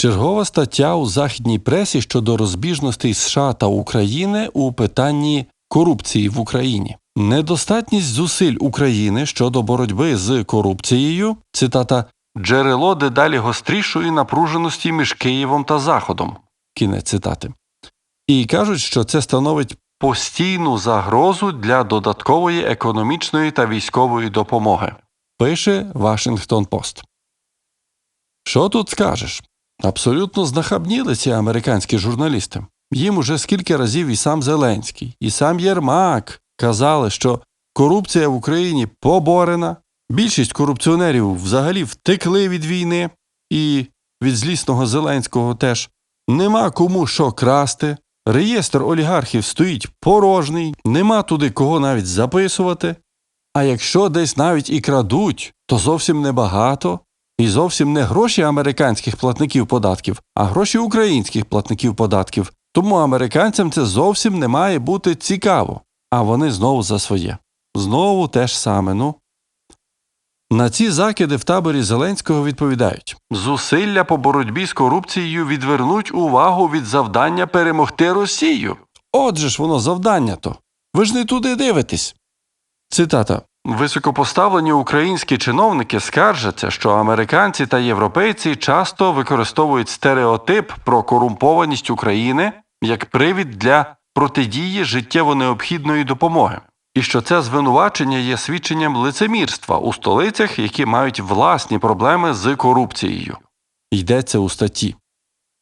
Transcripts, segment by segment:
Чергова стаття у західній пресі щодо розбіжностей США та України у питанні корупції в Україні. Недостатність зусиль України щодо боротьби з корупцією, цитата, джерело дедалі гострішої напруженості між Києвом та Заходом. Кінець цитати. І кажуть, що це становить постійну загрозу для додаткової економічної та військової допомоги. Пише Вашингтон Пост. Що тут скажеш? Абсолютно знахабніли ці американські журналісти. Їм уже скільки разів і сам Зеленський, і сам Єрмак казали, що корупція в Україні поборена. Більшість корупціонерів взагалі втекли від війни і від злісного Зеленського теж. Нема кому що красти. Реєстр олігархів стоїть порожній, нема туди кого навіть записувати. А якщо десь навіть і крадуть, то зовсім небагато, і зовсім не гроші американських платників податків, а гроші українських платників податків. Тому американцям це зовсім не має бути цікаво. А вони знову за своє. Знову те ж саме, ну. На ці закиди в таборі Зеленського відповідають зусилля по боротьбі з корупцією відвернуть увагу від завдання перемогти Росію. Отже ж воно завдання то. Ви ж не туди дивитесь. Цитата. Високопоставлені українські чиновники скаржаться, що американці та європейці часто використовують стереотип про корумпованість України як привід для протидії життєво необхідної допомоги, і що це звинувачення є свідченням лицемірства у столицях, які мають власні проблеми з корупцією. Йдеться у статті.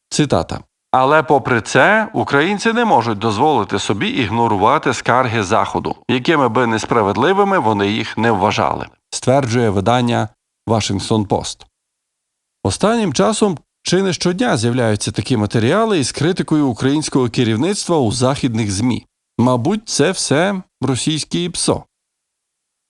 Цитата. Але попри це, українці не можуть дозволити собі ігнорувати скарги Заходу, якими би несправедливими вони їх не вважали, стверджує видання Вашингтон Пост. Останнім часом чи не щодня з'являються такі матеріали із критикою українського керівництва у західних ЗМІ. Мабуть, це все російське ПСО.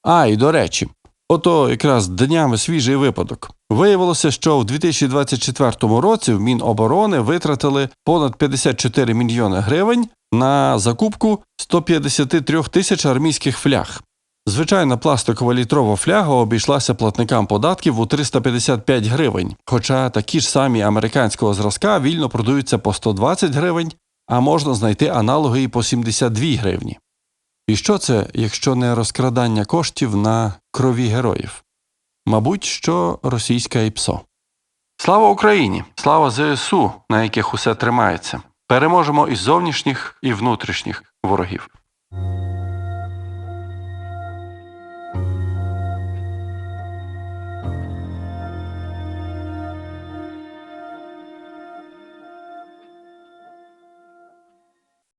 А, і до речі, ото якраз днями свіжий випадок. Виявилося, що в 2024 році в Міноборони витратили понад 54 мільйони гривень на закупку 153 тисяч армійських фляг. Звичайна пластикова літрова фляга обійшлася платникам податків у 355 гривень, хоча такі ж самі американського зразка вільно продаються по 120 гривень, а можна знайти аналоги і по 72 гривні. І що це, якщо не розкрадання коштів на крові героїв? Мабуть, що російська ІПСО. Слава Україні! Слава ЗСУ, на яких усе тримається. Переможемо і зовнішніх, і внутрішніх ворогів.